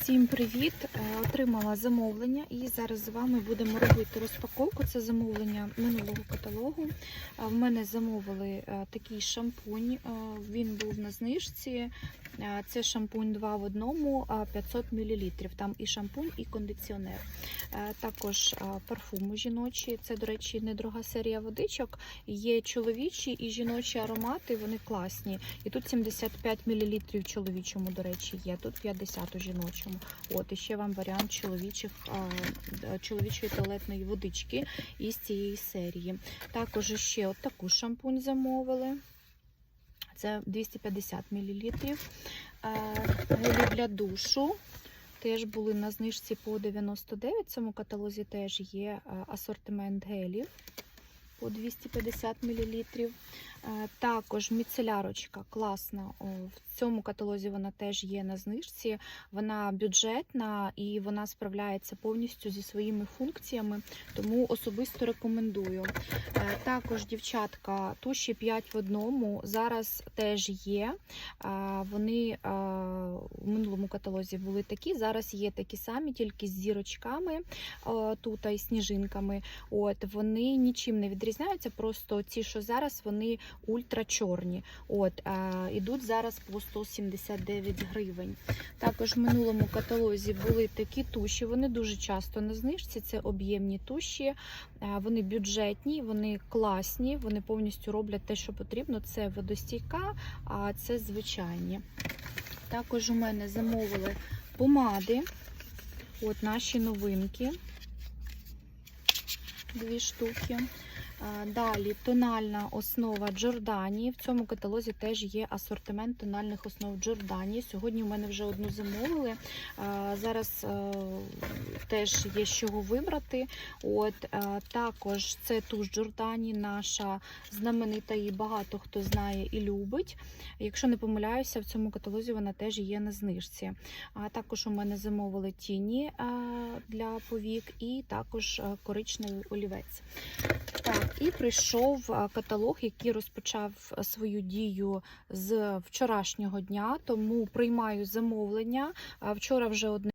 Всім привіт! Е, Отримала замовлення і зараз з вами будемо робити розпаковку. Це замовлення минулого каталогу. Е, В мене замовили е, такий шампунь. Він був на знижці. Це шампунь 2 в одному, 500 мл. Там і шампунь, і кондиціонер. Також парфуми жіночі. Це, до речі, недорога серія водичок. Є чоловічі і жіночі аромати, вони класні. І тут 75 мл чоловічому, до речі, є. Тут 50 у жіночому. От, і ще вам варіант чоловічих, чоловічої туалетної водички із цієї серії. Також ще от таку шампунь замовили. Це 250 мл. Гелі для душу. Теж були на знижці по 99. В цьому каталозі теж є асортимент гелів по 250 мл. Також міцелярочка класна. В цьому каталозі вона теж є на знижці. Вона бюджетна і вона справляється повністю зі своїми функціями, тому особисто рекомендую. Е, Також, дівчатка, туші 5 в одному зараз теж є. Вони в минулому каталозі були такі, зараз є такі самі, тільки з зірочками тут і сніжинками. От Вони нічим не відрізняються, просто ці, що зараз, вони ультрачорні. От, а, ідуть зараз по 179 гривень. Також в минулому каталозі були такі туші, вони дуже часто на знижці, це об'ємні туші, а, вони бюджетні, вони класні, вони повністю роблять те, що потрібно. Це водостійка, а це звичайні. Також у мене замовили помади. От наші новинки. Дві штуки. Далі тональна основа Джордані. В цьому каталозі теж є асортимент тональних основ Джордані. Сьогодні у мене вже одну замовили. Зараз е, теж є з чого вибрати. От е, також це туш Джордані, наша знаменита і багато хто знає і любить. Якщо не помиляюся, в цьому каталозі вона теж є на знижці. А також у мене замовили тіні е, для повік, і також коричневий олівець. Так, і прийшов каталог, який розпочав свою дію з вчорашнього дня, тому приймаю замовлення. Вчора вже одне.